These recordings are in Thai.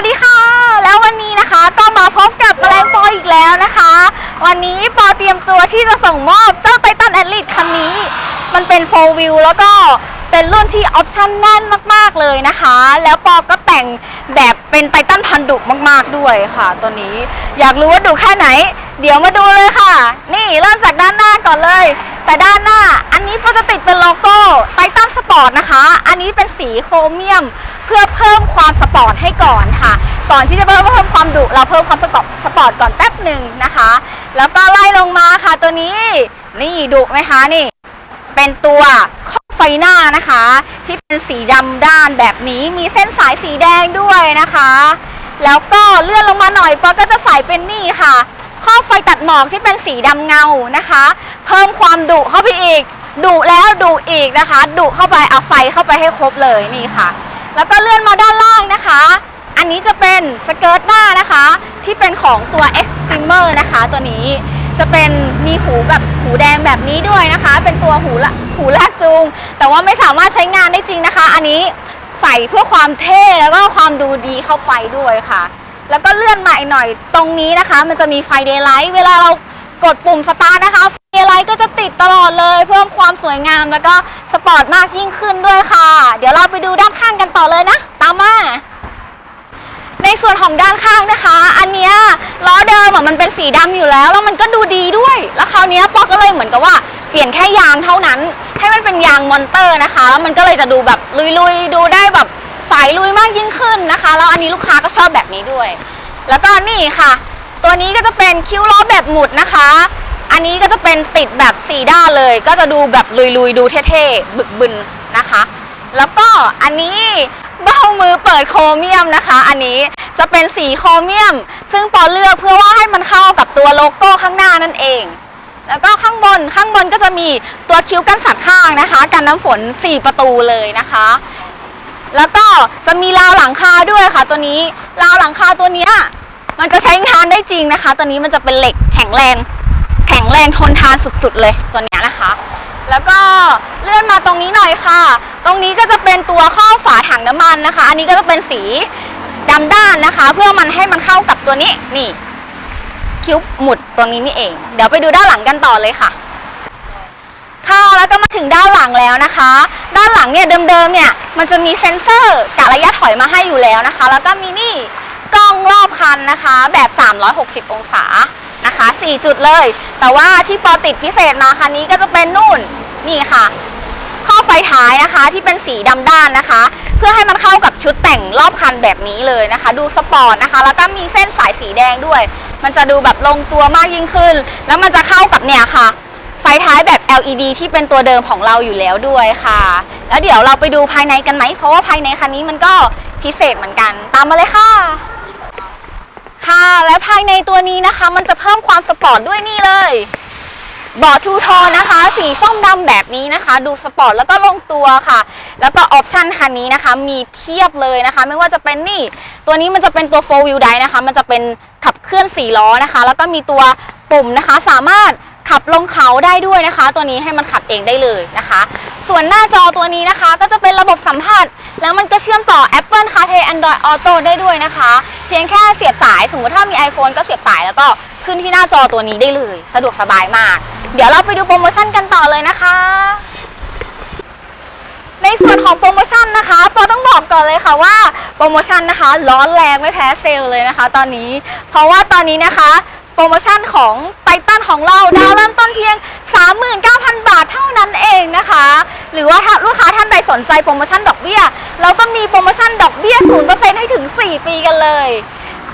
วัสดีค่ะ แล้ววันนี้นะคะก็มาพบกับแมลงปออีกแล้วนะคะ วันนี้ปอเตรียมตัวที่จะส่งมอบเจ้าไททันแอดลิทคันนี้ มันเป็นโฟวิวแล้วก็เป็นรุ่นที่ออปชั่นแน่นมากๆเลยนะคะ แล้วปอก็แต่งแบบเป็นไททันพันดุมากๆด้วยค่ะ ตัวนี้อยากรู้ว่าดุแค่ไหน เดี๋ยวมาดูเลยค่ะ นี่เริ่มจากด้านหน้าก่อนเลย แต่ด้านหน้าอันนี้ก็จะติดเป็นโลโก้ไททันสปอร์ตนะคะ อันนี้เป็นสีโครเมียม เพื่อเพิ่มความสปอร์ตให้ก่อนค่ะ ก่อนที่จะเพิ่มเพิ่มความดุเราเพิ่มความสปอร์ตสปอร์ตก่อนแป๊บหนึ่งนะคะ แล้วก็ไล่ลงมาค่ะตัวนี้ นี่ดุไหมคะนี่ เป็นตัวข้อไฟหน้านะคะ ที่เป็นสีดำด้านแบบนี้มีเส้นสายสีแดงด้วยนะคะ แล้วก็เลื่อนลงมาหน่อยปอก็จะใส่เป็นนี่ค่ะข้อไฟตัดหมอกที่เป็นสีดำเงานะคะ เพิ่มความดุเข้าไปอีกดุแล้วดุอีกนะคะดุเข้าไปเอาไฟเข้าไปให้ครบเลยนี่ค่ะ แล้วก็เลื่อนมาด้านล่างนะคะ อันนี้จะเป็นสเกิร์ตหน้านะคะ ที่เป็นของตัว Extremer นะคะ ตัวนี้จะเป็นมีหูแบบหูแดงแบบนี้ด้วยนะคะ เป็นตัวหูละหูลากจูง แต่ว่าไม่สามารถใช้งานได้จริงนะคะ อันนี้ใส่เพื่อความเท่แล้วก็ความดูดีเข้าไปด้วยค่ะ แล้วก็เลื่อนมาอีกหน่อยตรงนี้นะคะ มันจะมีไฟเดย์ไลท์เวลาเรากดปุ่มสตาร์ทนะคะไฟเดย์ไลท์ก็จะติดตลอดเลย เพิ่มความสวยงามแล้วก็สปอร์ตมากยิ่งขึ้นด้วยค่ะ เดี๋ยวเราไปดูด้านข้างกันต่อเลยนะ ตามมา ในส่วนของด้านข้างนะคะ อันเนี้ยล้ อเดิมอะมันเป็นสีดำอยู่แล้ว แล้วมันก็ดูดีด้วย แล้วคราวเนี้ยป๊อกก็เลยเหมือนกับว่าเปลี่ยนแค่ยางเท่านั้น ให้มันเป็นยางมอนเตอร์นะคะ แล้วมันก็เลยจะดูแบบลุยๆ ดูได้แบบสายลุยมากยิ่งขึ้นนะคะ แล้วอันนี้ลูกค้าก็ชอบแบบนี้ด้วย แล้วก็นี่ค่ะ ตัวนี้ก็จะเป็นคิ้วล้อแบบหมุดนะคะ อันนี้ก็จะเป็นติดแบบสีด้านเลย ก็จะดูแบบลุยๆ ดูเท่ๆ บึกบึนนะคะ แล้วก็อันนี้เบ้ามือเปิดโครเมียมนะคะ อันนี้ จะเป็นสีโครเมียม ซึ่งปอเลือกเพื่อว่าให้มันเข้ากับตัวโลโก้ข้างหน้านั่นเอง แล้วก็ข้างบนข้างบนก็จะมีตัวคิ้วกันสัตว์ข้างนะคะ กันน้ำฝน 4 ประตูเลยนะคะ แล้วก็จะมีราวหลังคาด้วยค่ะ ตัวนี้ราวหลังคาตัวเนี้ยมันจะใช้งานได้จริงนะคะ ตัวนี้มันจะเป็นเหล็กแข็งแรง แข็งแรงทนทานสุดๆเลยตัวเนี้ยนะคะ แล้วก็เลื่อนมาตรงนี้หน่อยค่ะ ตรงนี้ก็จะเป็นตัวข้อฝาถังน้ำมันนะคะ อันนี้ก็จะเป็นสี ดำด้านนะคะ เพื่อมันให้มันเข้ากับตัวนี้นี่ คิ้วหมุดตรงนี้นี่เอง เดี๋ยวไปดูด้านหลังกันต่อเลยค่ะค่ะแล้วก็มาถึงด้านหลังแล้วนะคะ ด้านหลังเนี่ยเดิมๆเนี่ยมันจะมีเซ็นเซอร์กะระยะถอยมาให้อยู่แล้วนะคะ แล้วก็มีนี่กล้องรอบคันนะคะ แบบ 360 องศานะคะ 4 จุดเลย แต่ว่าที่ปอติดพิเศษมาคันนี้ก็จะเป็นนู่นนี่ค่ะ ข้อไฟท้ายนะคะ ที่เป็นสีดำด้านนะคะ เพื่อให้มันเข้ากับชุดแต่งรอบคันแบบนี้เลยนะคะ ดูสปอร์ตนะคะ แล้วก็มีเส้นสายสีแดงด้วย มันจะดูแบบลงตัวมากยิ่งขึ้น แล้วมันจะเข้ากับเนี่ยค่ะ ไฟท้ายแบบ LED ที่เป็นตัวเดิมของเราอยู่แล้วด้วยค่ะ แล้วเดี๋ยวเราไปดูภายในกันไหมเพราะว่าภายในคันนี้มันก็พิเศษเหมือนกัน ตามมาเลยค่ะค่ะและภายในตัวนี้นะคะ มันจะเพิ่มความสปอร์ตด้วยนี่เลย บาะทูโทนนะคะ สีส้มดำแบบนี้นะคะ ดูสปอร์ตแล้วก็ลงตัวค่ะ แล้วก็ออปชันคันนี้นะคะ มีเพียบเลยนะคะ ไม่ว่าจะเป็นนี่ ตัวนี้มันจะเป็นตัว4 wheel drive นะคะ มันจะเป็นขับเคลื่อน4ล้อนะคะ แล้วก็มีตัวปุ่มนะคะ สามารถขับลงเขาได้ด้วยนะคะ ตัวนี้ให้มันขับเองได้เลยนะคะ ส่วนหน้าจอตัวนี้นะคะ ก็จะเป็นระบบสัมผัส แล้วมันก็เชื่อมต่อ Apple CarPlay Android Auto ได้ด้วยนะคะ เพียงแค่เสียบสาย สมมติถ้ามี iPhone ก็เสียบสายแล้วก็ ขึ้นที่หน้าจอตัวนี้ได้เลย สะดวกสบายมาก เดี๋ยวเราไปดูโปรโมชั่นกันต่อเลยนะคะ ในส่วนของโปรโมชั่นนะคะปอต้องบอกก่อนเลยค่ะว่าโปรโมชั่นนะคะร้อนแรงไม่แพ้เซลเลยนะคะ ตอนนี้ เพราะว่าตอนนี้นะคะ โปรโมชั่นของไททันของเราดาวเริ่มต้นเพียง 39,000 บาทเท่านั้นเองนะคะ หรือว่าถ้าลูกค้าท่านใดสนใจโปรโมชั่นดอกเบี้ยเราก็มีโปรโมชั่นดอกเบี้ย0%ให้ถึง 4 ปีกันเลย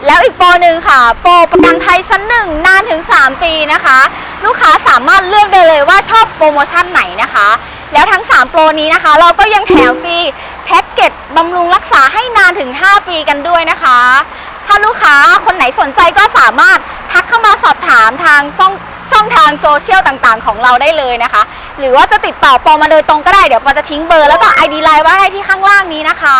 แล้วอีกโปรหนึ่งค่ะ โปรประกันภัยชั้นหนึ่งนานถึง 3 ปีนะคะ ลูกค้าสามารถเลือกได้เลยว่าชอบโปรโมชั่นไหนนะคะ แล้วทั้ง 3 โปรนี้นะคะ เราก็ยังแถมฟรีแพ็กเกจบำรุงรักษาให้นานถึง 5 ปีกันด้วยนะคะ ถ้าลูกค้าคนไหนสนใจก็สามารถทักเข้ามาสอบถามทางช่องช่องทางโซเชียลต่างๆ ของเราได้เลยนะคะ หรือว่าจะติดต่อปอมาโดยตรงก็ได้ เดี๋ยวปอจะทิ้งเบอร์แล้วก็ ID ไลน์ไว้ให้ที่ข้างล่างนี้นะคะ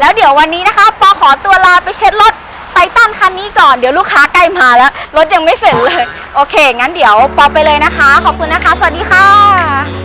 แล้วเดี๋ยววันนี้นะคะปอขอตัวลาไปเช็ดรถ ไปตันคันนี้ก่อนเดี๋ยวลูกค้าใกล้มาแล้วรถยังไม่เสร็จเลย โอเค งั้นเดี๋ยวปอไปเลยนะคะ ขอบคุณนะคะ สวัสดีค่ะ